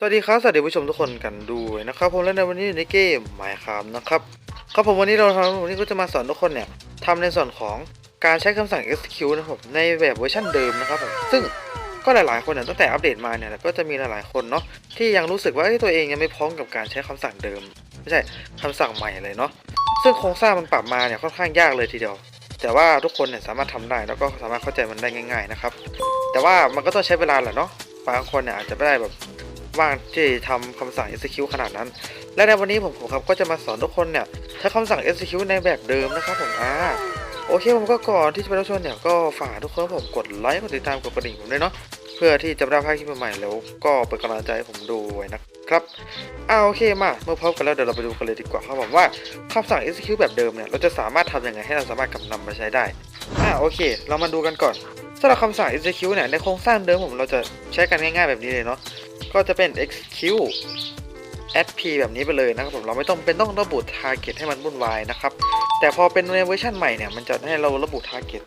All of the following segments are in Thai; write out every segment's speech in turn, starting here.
สวัสดีครับ สวัสดีผู้ชมทุกคนกันด้วยนะครับผมและในวันนี้อยู่ในเกม Minecraft นะครับครับผมวันนี้เราทำวันนี้ก็จะมาสอนทุกคนเนี่ยทำในส่วนของการใช้คำสั่ง execute นะครับผมในแบบเวอร์ชันเดิมนะครับผมซึ่งก็หลายๆคนเนี่ยตั้งแต่อัปเดตมาเนี่ยก็จะมีหลายๆคนเนาะที่ยังรู้สึกว่าตัวเองยังไม่พร้อมกับการใช้คำสั่งเดิม ไม่ใช่คำสั่งใหม่เลยเนาะซึ่งโครงสร้างมันปรับมาเนี่ยค่อนข้างยากเลยทีเดียว แต่ว่าทุกคนเนี่ยสามารถทำได้แล้วก็สามารถเข้าใจมันได้ง่าย ๆนะครับ แต่ว่ามันก็ต้องใช้เวลาแหละเนาะบางคนเนี่ยอาจจะไม่ได้แบบ ว่างที่ทำคำสั่ง execute ขนาดนั้น และในวันนี้ผมผมครับก็จะมาสอนทุกคนเนี่ยใช้คำสั่ง execute ในแบบเดิมนะครับผมอ่าโอเคผมก็ก่อนที่จะไปรับชมเนี่ยก็ฝากทุกคนผมกดไลค์กดติดตามกดกระดิ่งผมด้วยเนาะเพื่อที่จะไม่ได้พลาดคลิปใหม่ๆแล้วก็เป็นกำลังใจให้ผมด้วยนะครับอ่าโอเคมาเมื่อพร้อมกันแล้วเดี๋ยวเราไปดูกันเลยดีกว่าครับผมว่าคำสั่ง execute แบบเดิมเนี่ยเราจะสามารถทำยังไงให้เราสามารถกำนำมาใช้ได้อ่าโอเค เรามาดูกันก่อนสำหรับคำสั่ง execute เนี่ยในโครงสร้างเดิมผมเราจะใช้กันง่ายๆแบบนี้เลยเนาะ ก็จะเป็น execute sp แบบนี้ไปเลยนะครับผมเราไม่ต้องเป็นต้องระบุ target ให้มันวุ่นวายนะครับ แต่พอเป็นในเวอร์ชันใหม่เนี่ยมันจะให้เราระบุ target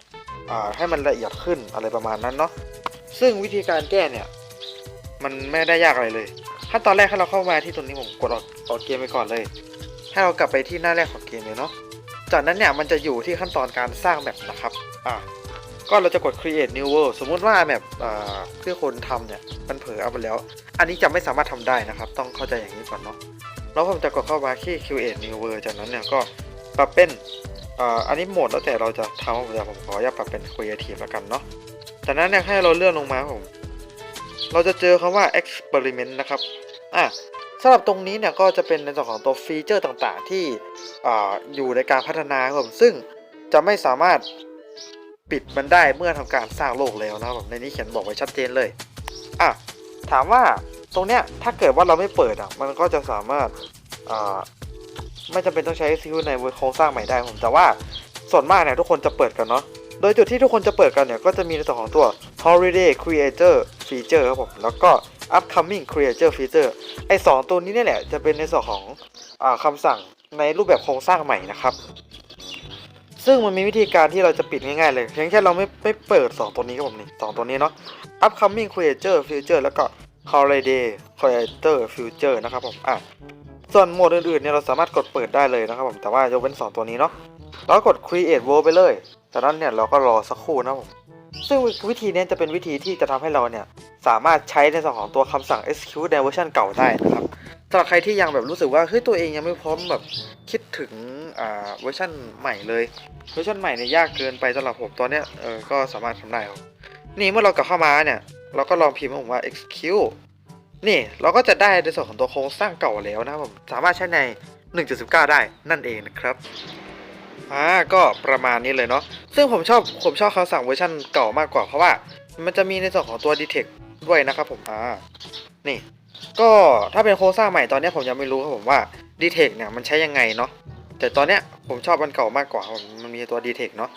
อ่าให้มันละเอียดขึ้นอะไรประมาณนั้นเนาะซึ่งวิธีการแก้เนี่ย มันไม่ได้ยากอะไรเลยขั้นตอนแรกให้เราเข้ามาที่ตรงนี้ผมกดออกออกเกมไปก่อนเลย ให้เรากลับไปที่หน้าแรกของเกมเลยเนาะจากนั้นเนี่ยมันจะอยู่ที่ขั้นตอนการสร้างแบบนะครับ อ่า ก็เราจะกด create new world สมมุติว่าแบบอ่าที่คนทำเนี่ย มันเผลอเอาไปแล้ว อันนี้จะไม่สามารถทำได้นะครับ ต้องเข้าใจอย่างนี้ก่อนเนาะ แล้วผมจะกดเข้ามาที่ create new world จากนั้นเนี่ยก็ปรับเป็นอันนี้โหมดแล้วแต่เราจะทำเดี๋ยวผมขออนุญาตปรับเป็น creative แล้วกันเนาะ จากนั้นเนี่ยให้เราเลื่อนลงมาผม เราจะเจอคำว่า experiment นะครับ อะสำหรับตรงนี้เนี่ยก็จะเป็นในส่วนของตัวฟีเจอร์ต่างๆ ที่ออยู่ในการพัฒนาครับผมซึ่งจะไม่สามารถ ปิดมันได้เมื่อทำการสร้างโลกแล้วนะครับในนี้เขียนบอกไว้ชัดเจนเลย อะ ถามว่าตรงเนี้ยถ้าเกิดว่าเราไม่เปิดอะ มันก็จะสามารถอ่าไม่จำเป็นต้องใช้ซิลในโครงสร้างใหม่ได้ผมแต่ว่าส่วนมากเนี่ยทุกคนจะเปิดกันเนาะโดยจุดที่ทุกคนจะเปิดกันเนี่ย ก็จะมีในส่วนของตัว holiday creator feature ครับผม แล้วก็ upcoming creator feature ไอ้สองตัวนี้เนี่ยแหละ จะเป็นในส่วนของอคำสั่งในรูปแบบโครงสร้างใหม่นะครับ ซึ่งมันมีวิธีการที่เราจะปิดง่ายๆเลยเพียงแค่เราไม่ไม่เปิด 2 ตัวนี้ครับผมนี่สองตัวนี้เนาะ upcoming creator future แล้วก็ holiday creator future นะครับผมอะส่วนโหมดอื่นๆเนี่ยเราสามารถกดเปิดได้เลยนะครับผมแต่ว่ายกเว้น 2 ตัวนี้เนาะแล้วกด create world ไปเลยจากนั้นเนี่ยเราก็รอสักครู่นะผมซึ่งวิธีนี้จะเป็นวิธีที่จะทำให้เราเนี่ยสามารถใช้ในส่วนของตัวคำสั่ง execute ในเวอร์ชันเก่าได้นะครับ สำหรับใครที่ยังแบบรู้สึกว่าเฮ้ยตัวเองยังไม่พร้อมแบบคิดถึงอ่าเวอร์ชันใหม่เลยเวอร์ชันใหม่เนี่ยยากเกินไปสำหรับผมตอนเนี้ยเออก็สามารถทำได้ครับนี่เมื่อเรากลับเข้ามาเนี่ย เราก็ลองพิมพ์ผมว่า execute นี่เราก็จะได้ในส่วนของตัวโครงสร้างเก่าแล้วนะผมสามารถใช้ใน 1.19 ได้นั่นเองนะครับอ่าก็ประมาณนี้เลยเนาะซึ่งผมชอบผมชอบคำสั่งเวอร์ชันเก่ามากกว่าเพราะว่า มันจะมีในส่วนของตัว detect ด้วยนะครับผมอ่านี่ ก็ถ้าเป็นโครงสร้างใหม่ตอนนี้ผมยังไม่รู้ครับผมว่า detect เนี่ยมันใช้ยังไงเนาะแต่ตอนเนี้ยผมชอบอันเก่ามากกว่ามันมีตัว detect เนาะ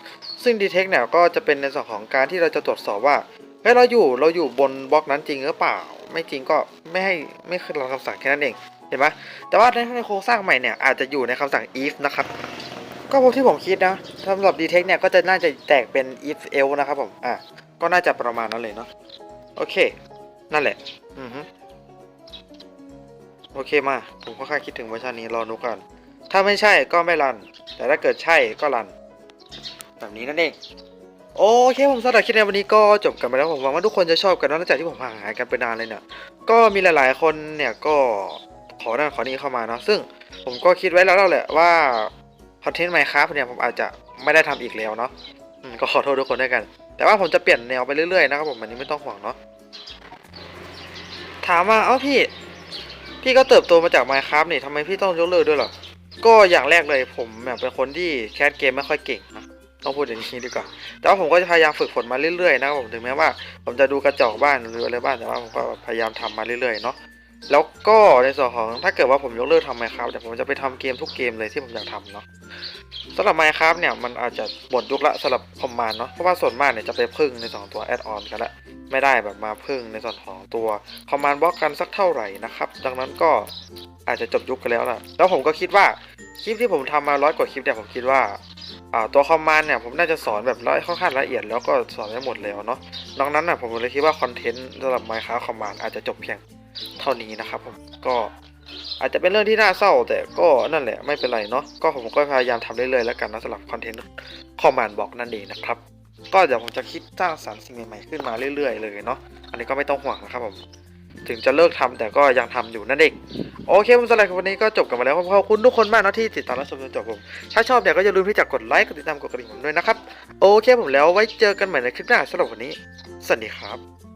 ซึ่ง detect เนี่ยก็จะเป็นในส่วนของการที่เราจะตรวจสอบว่าเฮ้ยเราอยู่เราอยู่บนบล็อกนั้นจริงหรือเปล่า ไม่จริงก็ไม่ให้ไม่ขึ้นเราคำสั่งแค่นั้นเองเห็นไหมแต่ว่าในโครงสร้างใหม่เนี่ยอาจจะอยู่ในคำสั่ง if นะครับก็พวกที่ผมคิดนะสำหรับ detect เนี่ยก็จะน่าจะแตกเป็น if else นะครับผมอะก็น่าจะประมาณนั้นเลยเนาะโอเค นั่นแหละ อือฮึ โอเคมา ผมค่อนข้างคิดถึงเวอร์ชันนี้รอดูกันถ้าไม่ใช่ก็ไม่รัน แต่ถ้าเกิดใช่ก็รัน แบบนี้นั่นเอง โอเคผมสำหรับคลิปในวันนี้ก็จบกันไปแล้วผมหวังว่าทุกคนจะชอบกันนะหลังจากที่ผมห่างหายกันไปนานเลยเนี่ย ก็มีหลาย ๆ คนเนี่ยก็ขอนั่นขอนี่เข้ามาเนาะซึ่งผมก็คิดไว้แล้วแหละว่าคอนเทนต์ไมค์ครับเนี่ยผมอาจจะไม่ได้ทำอีกแล้วเนาะก็ขอโทษทุกคนด้วยกัน แต่ว่าผมจะเปลี่ยนแนวไปเรื่อยๆนะครับผมอันนี้ไม่ต้องห่วงเนาะถามว่าเอ้าพี่ พี่ก็เติบโตมาจาก Minecraft นี่ทำไมพี่ต้องยกเลิกด้วยหรอ ก็อย่างแรกเลยผมแบบเป็นคนที่แคสเกมไม่ค่อยเก่งนะต้องพูดอย่างนี้ดีกว่า แต่ว่าผมก็จะพยายามฝึกฝนมาเรื่อยๆนะครับผมถึงแม้ว่า ผมจะดูกระจอกบ้านหรืออะไรบ้างแต่ว่าผมก็พยายามทำมาเรื่อยๆเนาะ แล้วก็ในส่วนของถ้าเกิดว่าผมยกเลิกทำไมครับเดี๋ยวผมจะไปทำเกมทุกเกมเลยที่ผมอยากทำเนาะสำหรับ Minecraft เนี่ยมันอาจจะหมดยุคละสำหรับคอมมานเนาะเพราะว่าส่วนมากเนี่ยจะไปพึ่งในส่วนของตัวแอดออนกันละไม่ได้แบบมาพึ่งในส่วนของตัวคอมมานด์บล็อกกันสักเท่าไหร่นะครับดังนั้นก็อาจจะจบยุคกันแล้วล่ะแล้วผมก็คิดว่าคลิปที่ผมทำมาร้อยกว่าคลิปเนี่ยผมคิดว่าตัวคอมมานเนี่ยผมน่าจะสอนแบบละค่อนข้างละเอียดแล้วก็สอนได้หมดแล้วเนาะดังนั้นน่ะผมเลยคิดว่าคอนเทนต์สำหรับ Minecraft คอมมานอาจจะจบเพียง เท่านี้นะครับผมก็อาจจะเป็นเรื่องที่น่าเศร้า แต่ก็นั่นแหละไม่เป็นไรเนาะก็ผมก็พยายามทำเรื่อยๆแล้วกันนะสำหรับคอนเทนต์คอมมานด์บอกนั่นเองนะครับก็เดี๋ยวผมจะคิดสร้างสรรค์สิ่งใหม่ๆขึ้นมาเรื่อยๆเลยเนาะอันนี้ก็ไม่ต้องห่วงนะครับผมถึงจะเลิกทำแต่ก็ยังทำอยู่นั่นเองโอเคผมสำหรับวันนี้ก็จบกันมาแล้วขอบคุณทุกคนมากนะที่ติดตามและชมจนจบผมถ้าชอบเนี่ยก็อย่าลืมที่จะกดไลค์กดติดตามกดกระดิ่งผมด้วยนะครับโอเคผมแล้วไว้เจอกันใหม่ในคลิปหน้าสำหรับวันนี้สวัสดีครับ